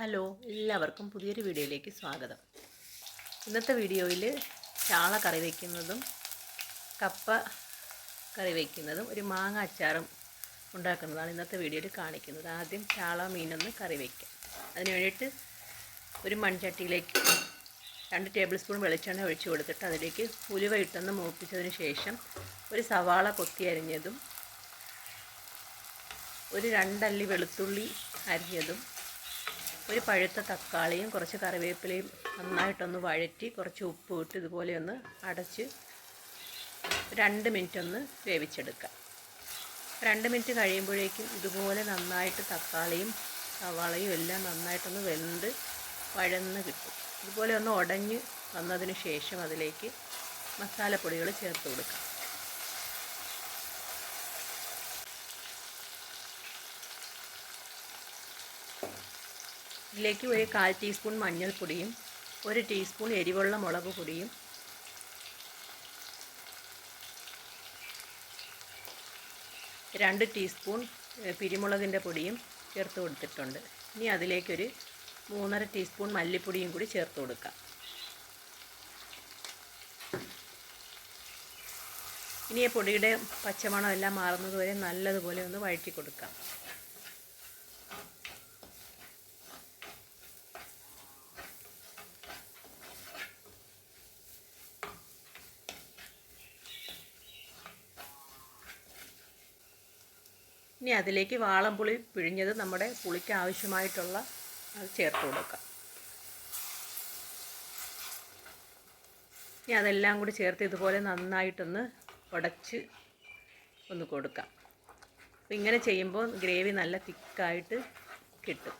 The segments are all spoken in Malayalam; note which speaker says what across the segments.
Speaker 1: ഹലോ എല്ലാവർക്കും പുതിയൊരു വീഡിയോയിലേക്ക് സ്വാഗതം. ഇന്നത്തെ വീഡിയോയിൽ ചാള കറി വയ്ക്കുന്നതും കപ്പ കറി വയ്ക്കുന്നതും ഒരു മാങ്ങ അച്ചാറും ഉണ്ടാക്കുന്നതാണ് ഇന്നത്തെ വീഡിയോയിൽ കാണിക്കുന്നത്. ആദ്യം ചാള മീനൊന്ന് കറി വയ്ക്കാം അതിന് വേണ്ടിയിട്ട് ഒരു മൺചട്ടിയിലേക്ക് രണ്ട് ടേബിൾ സ്പൂൺ വെളിച്ചെണ്ണ ഒഴിച്ചു കൊടുത്തിട്ട് അതിലേക്ക് ഉലുവ ഇട്ടെന്ന് മൂപ്പിച്ചതിന് ശേഷം ഒരു സവാള കൊത്തി അരിഞ്ഞതും ഒരു രണ്ടല്ലി വെളുത്തുള്ളി അരിഞ്ഞതും ഒരു പഴുത്ത തക്കാളിയും കുറച്ച് കറിവേപ്പിലയും നന്നായിട്ടൊന്ന് വഴറ്റി കുറച്ച് ഉപ്പ് ഇട്ട് ഇതുപോലെ ഒന്ന് അടച്ച് രണ്ട് മിനിറ്റ് ഒന്ന് വേവിച്ചെടുക്കാം രണ്ട് മിനിറ്റ് കഴിയുമ്പോഴേക്കും ഇതുപോലെ നന്നായിട്ട് തക്കാളിയും സവാളയും എല്ലാം നന്നായിട്ടൊന്ന് വെന്ത് വഴന്ന് കിട്ടും. ഇതുപോലെ ഒന്ന് ഉടഞ്ഞ് വന്നതിന് ശേഷം അതിലേക്ക് മസാലപ്പൊടികൾ ചേർത്ത് കൊടുക്കാം. ഇതിലേക്ക് ഒരു കാൽ ടീസ്പൂൺ മഞ്ഞൾപ്പൊടിയും ഒരു ടീസ്പൂൺ എരിവുള്ള മുളക് പൊടിയും രണ്ട് ടീസ്പൂൺ പിരിമുളകിന്റെ പൊടിയും ചേർത്ത് കൊടുത്തിട്ടുണ്ട്. ഇനി അതിലേക്കൊരു മൂന്നര ടീസ്പൂൺ മല്ലിപ്പൊടിയും കൂടി ചേർത്ത് കൊടുക്കാം. ഇനി പൊടിയുടെ പച്ചമണം എല്ലാം മാറുന്നത് വരെ നല്ലതുപോലെ ഒന്ന് വഴറ്റി കൊടുക്കാം. ഇനി അതിലേക്ക് വാളംപുളി പിഴിഞ്ഞത് നമ്മുടെ പുളിക്ക് ആവശ്യമായിട്ടുള്ള അത് ചേർത്ത് കൊടുക്കാം. ഇനി അതെല്ലാം കൂടി ചേർത്ത് ഇതുപോലെ നന്നായിട്ടൊന്ന് ഉടച്ച് ഒന്ന് കൊടുക്കാം. അപ്പോൾ ഇങ്ങനെ ചെയ്യുമ്പോൾ ഗ്രേവി നല്ല തിക്കായിട്ട് കിട്ടും.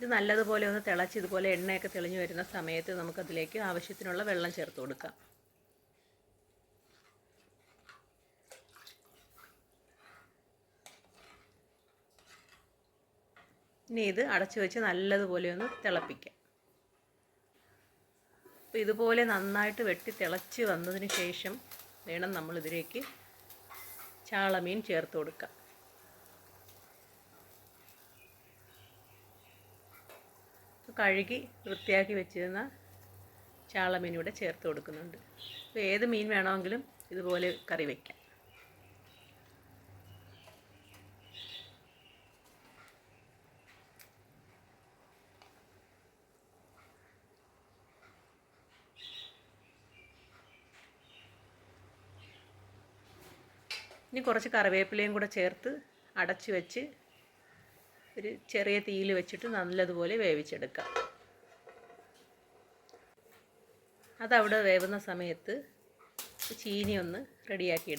Speaker 1: ഇത് നല്ലതുപോലെ ഒന്ന് തിളച്ച് ഇതുപോലെ എണ്ണയൊക്കെ തെളിഞ്ഞു വരുന്ന സമയത്ത് നമുക്കതിലേക്ക് ആവശ്യത്തിനുള്ള വെള്ളം ചേർത്ത് കൊടുക്കാം. ഇനി ഇത് അടച്ചു വെച്ച് നല്ലതുപോലെ ഒന്ന് തിളപ്പിക്കാം. അപ്പോൾ ഇതുപോലെ നന്നായിട്ട് വെട്ടി തിളച്ച് വന്നതിന് ശേഷം വേണം നമ്മളിതിലേക്ക് ചാളമീൻ ചേർത്ത് കൊടുക്കാം. കഴുകി വൃത്തിയാക്കി വെച്ചിരുന്ന ചാളമീൻ ഇവിടെ ചേർത്ത് കൊടുക്കുന്നുണ്ട്. അപ്പോൾ ഏത് മീൻ വേണമെങ്കിലും ഇതുപോലെ കറി വയ്ക്കാം ഇനി കുറച്ച് കറിവേപ്പിലയും കൂടെ ചേർത്ത് അടച്ചു വെച്ച് ഒരു ചെറിയ തീയിൽ വെച്ചിട്ട് നല്ലതുപോലെ വേവിച്ചെടുക്കാം. അതവിടെ വേവുന്ന സമയത്ത് ചീനി ഒന്ന് റെഡിയാക്കി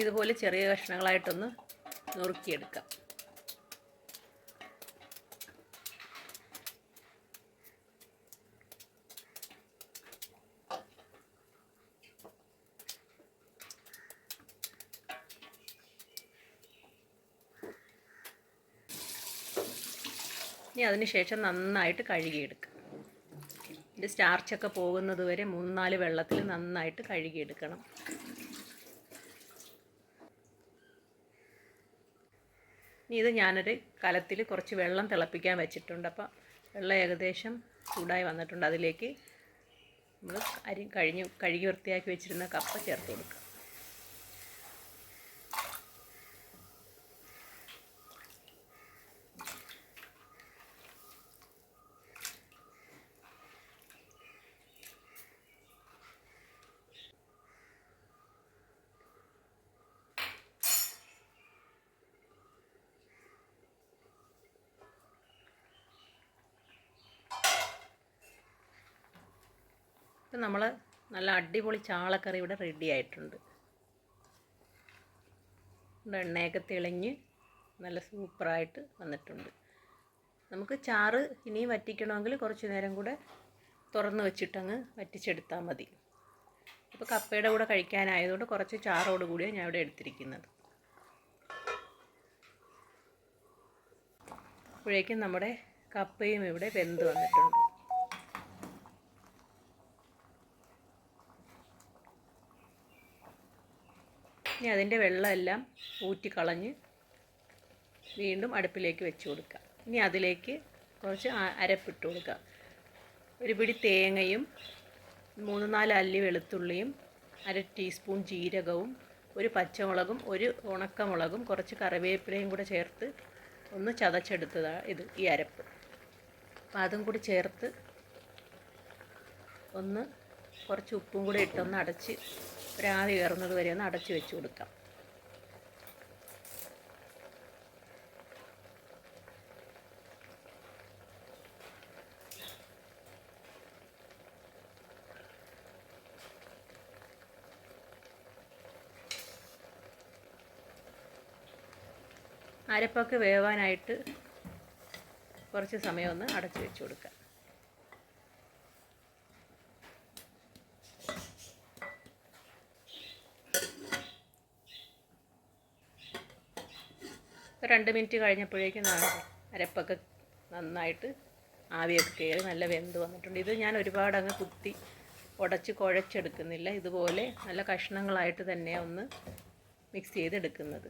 Speaker 1: ഇതുപോലെ ചെറിയ കഷ്ണങ്ങളായിട്ടൊന്ന് നുറുക്കിയെടുക്കാം. ഇനി അതിന് ശേഷം നന്നായിട്ട് കഴുകിയെടുക്കാം. ഇത് സ്റ്റാർച്ചൊക്കെ പോകുന്നത് വരെ മൂന്നാൽ വെള്ളത്തിൽ നന്നായിട്ട് കഴുകിയെടുക്കണം. ഇനി ഇത് ഞാനൊരു കലത്തിൽ കുറച്ച് വെള്ളം തിളപ്പിക്കാൻ വെച്ചിട്ടുണ്ട്. അപ്പം വെള്ളം ഏകദേശം ചൂടായി വന്നിട്ടുണ്ട്. അതിലേക്ക് നമ്മൾ അരി കഴിഞ്ഞ് കഴുകി വൃത്തിയാക്കി വെച്ചിരുന്ന കപ്പ ചേർത്ത് കൊടുക്കുക ഇപ്പം നമ്മൾ നല്ല അടിപൊളി ചാളക്കറി ഇവിടെ റെഡി ആയിട്ടുണ്ട്. എണ്ണയൊക്കെ തെളിഞ്ഞ് നല്ല സൂപ്പറായിട്ട് വന്നിട്ടുണ്ട്. നമുക്ക് ചാറ് ഇനിയും വറ്റിക്കണമെങ്കിൽ കുറച്ച് നേരം കൂടെ തുറന്ന് വെച്ചിട്ടങ്ങ് വറ്റിച്ചെടുത്താൽ മതി. ഇപ്പോൾ കപ്പയുടെ കൂടെ കഴിക്കാനായതുകൊണ്ട് കുറച്ച് ചാറോട് കൂടിയാണ് ഞാൻ ഇവിടെ എടുത്തിരിക്കുന്നത്. അപ്പോഴേക്കും നമ്മുടെ കപ്പയും ഇവിടെ വെന്ത് വന്നിട്ടുണ്ട്. ഇനി അതിന്റെ വെള്ളമെല്ലാം ഊറ്റിക്കളഞ്ഞ് വീണ്ടും അടുപ്പിലേക്ക് വെച്ച് കൊടുക്കുക. ഇനി അതിലേക്ക് കുറച്ച് അരപ്പിട്ട് കൊടുക്കുക. ഒരു പിടി തേങ്ങയും മൂന്ന് നാല് അല്ലി വെളുത്തുള്ളിയും അര ടീസ്പൂൺ ജീരകവും ഒരു പച്ചമുളകും ഒരു ഉണക്കമുളകും കുറച്ച് കറിവേപ്പിലയും കൂടെ ചേർത്ത് ഒന്ന് ചതച്ചെടുത്തതാണ് ഇത് ഈ അരപ്പ്. അപ്പം അതും കൂടി ചേർത്ത് ഒന്ന് കുറച്ച് ഉപ്പും കൂടി ഇട്ടൊന്ന് അടച്ച് ഒരാവി കയറുന്നത് വരെ ഒന്ന് അടച്ചു വെച്ച് കൊടുക്കാം. അരപ്പൊക്കെ വേവാനായിട്ട് കുറച്ച് സമയം ഒന്ന് അടച്ചു വെച്ച് കൊടുക്കാം. ഒരു രണ്ട് മിനിറ്റ് കഴിഞ്ഞപ്പോഴേക്കും അരപ്പൊക്കെ നന്നായിട്ട് ആവിയൊക്കെ കയറി നല്ല വെന്ത് വന്നിട്ടുണ്ട്. ഇത് ഞാൻ ഒരുപാട് അങ്ങ് കുത്തി ഉടച്ച് കുഴച്ചെടുക്കുന്നില്ല. ഇതുപോലെ നല്ല കഷ്ണങ്ങളായിട്ട് തന്നെ ഒന്ന് മിക്സ് ചെയ്തെടുക്കുന്നത്.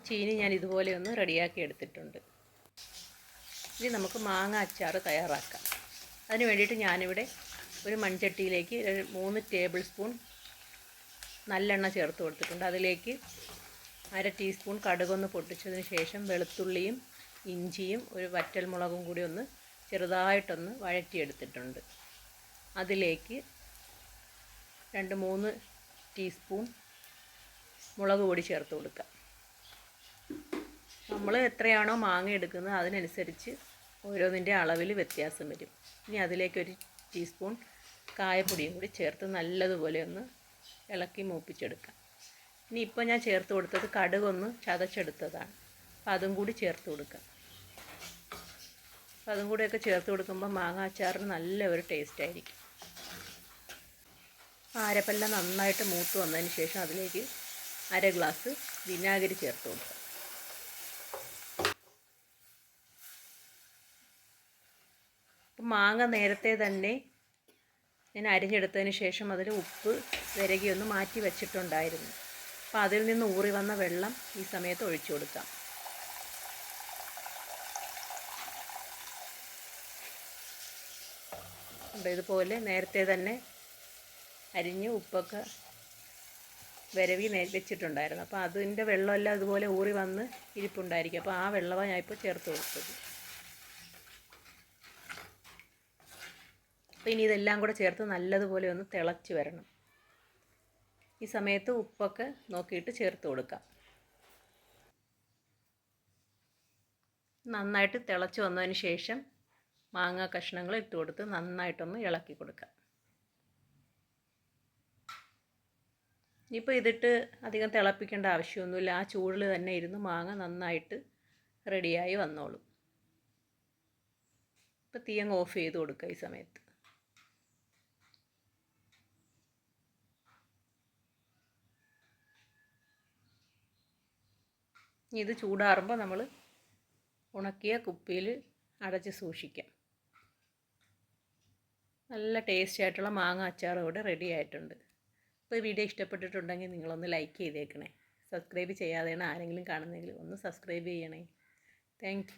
Speaker 1: അപ്പോൾ ചീനി ഞാൻ ഇതുപോലെ ഒന്ന് റെഡിയാക്കി എടുത്തിട്ടുണ്ട്. ഇനി നമുക്ക് മാങ്ങ അച്ചാർ തയ്യാറാക്കാം. അതിന് വേണ്ടിയിട്ട് ഞാനിവിടെ ഒരു മൺചട്ടിയിലേക്ക് മൂന്ന് ടേബിൾ സ്പൂൺ നല്ലെണ്ണ ചേർത്ത് കൊടുത്തിട്ടുണ്ട്. അതിലേക്ക് അര ടീസ്പൂൺ കടുകൊന്ന് പൊട്ടിച്ചതിന് ശേഷം വെളുത്തുള്ളിയും ഇഞ്ചിയും ഒരു വറ്റൽമുളകും കൂടി ഒന്ന് ചെറുതായിട്ടൊന്ന് വഴറ്റിയെടുത്തിട്ടുണ്ട്. അതിലേക്ക് രണ്ട് മൂന്ന് ടീസ്പൂൺ മുളക് പൊടി ചേർത്ത് കൊടുക്കുക നമ്മൾ എത്രയാണോ മാങ്ങ എടുക്കുന്നത് അതിനനുസരിച്ച് ഓരോന്നിന്റെ അളവിൽ വ്യത്യാസം വരും. ഇനി അതിലേക്ക് ഒരു ടീസ്പൂൺ കായപ്പൊടിയും കൂടി ചേർത്ത് നല്ലതുപോലെ ഒന്ന് ഇളക്കി മൂപ്പിച്ചെടുക്കാം. ഇനി ഇപ്പോൾ ഞാൻ ചേർത്ത് കൊടുത്തത് കടുകൊന്ന് ചതച്ചെടുത്തതാണ്. അപ്പോൾ അതും കൂടി ചേർത്ത് കൊടുക്കാം. അപ്പോൾ അതും കൂടെയൊക്കെ ചേർത്ത് കൊടുക്കുമ്പോൾ മാങ്ങ അച്ചാറിന് നല്ല ഒരു ടേസ്റ്റ് ആയിരിക്കും. ആരപ്പെല്ലാം നന്നായിട്ട് മൂത്ത് വന്നതിന് ശേഷം അതിലേക്ക് അര ഗ്ലാസ് വിനാഗിരി ചേർത്ത് കൊടുക്കാം. മാങ്ങ നേരത്തെ തന്നെ ഞാൻ അരിഞ്ഞെടുത്തതിന് ശേഷം അതിൽ ഉപ്പ് ഒന്ന് മാറ്റി വെച്ചിട്ടുണ്ടായിരുന്നു. അപ്പോൾ അതിൽ നിന്ന് ഊറി വന്ന വെള്ളം ഈ സമയത്ത് ഒഴിച്ചു കൊടുക്കാം. ഇതുപോലെ നേരത്തെ തന്നെ അരിഞ്ഞ് ഉപ്പൊക്കെ വിരവി വെച്ചിട്ടുണ്ടായിരുന്നു. അപ്പോൾ അതിന്റെ വെള്ളമെല്ലാം ഇതുപോലെ ഊറി വന്ന് ഇരിപ്പുണ്ടായിരിക്കും. അപ്പോൾ ആ വെള്ളമാണ് ഞാനിപ്പോൾ ചേർത്ത് കൊടുത്തത്. അപ്പോൾ ഇനി ഇതെല്ലാം കൂടെ ചേർത്ത് നല്ലതുപോലെ ഒന്ന് തിളച്ച് വരണം. ഈ സമയത്ത് ഉപ്പൊക്കെ നോക്കിയിട്ട് ചേർത്ത് കൊടുക്കാം. നന്നായിട്ട് തിളച്ച് വന്നതിന് ശേഷം മാങ്ങ കഷ്ണങ്ങൾ ഇട്ട് കൊടുത്ത് നന്നായിട്ടൊന്ന് ഇളക്കി കൊടുക്കാം. ഇനിയിപ്പോൾ ഇതിട്ട് അധികം തിളപ്പിക്കേണ്ട ആവശ്യമൊന്നുമില്ല. ആ ചൂടിൽ തന്നെ ഇരുന്ന് മാങ്ങ നന്നായിട്ട് റെഡിയായി വന്നോളും. ഇപ്പോൾ തീയങ്ങ് ഓഫ് ചെയ്ത് കൊടുക്കുക ഈ സമയത്ത്. ഇത് ചൂടാറുമ്പോൾ നമ്മൾ ഉണക്കിയ കുപ്പിയിൽ അടച്ച് സൂക്ഷിക്കാം. നല്ല ടേസ്റ്റി ആയിട്ടുള്ള മാങ്ങ അച്ചാർ ഇവിടെ റെഡി ആയിട്ടുണ്ട്. അപ്പോൾ ഈ വീഡിയോ ഇഷ്ടപ്പെട്ടിട്ടുണ്ടെങ്കിൽ നിങ്ങളൊന്ന് ലൈക്ക് ചെയ്തേക്കണേ. സബ്സ്ക്രൈബ് ചെയ്യാതെയാണ് ആരെങ്കിലും കാണുന്നെങ്കിൽ ഒന്ന് സബ്സ്ക്രൈബ് ചെയ്യണേ. താങ്ക്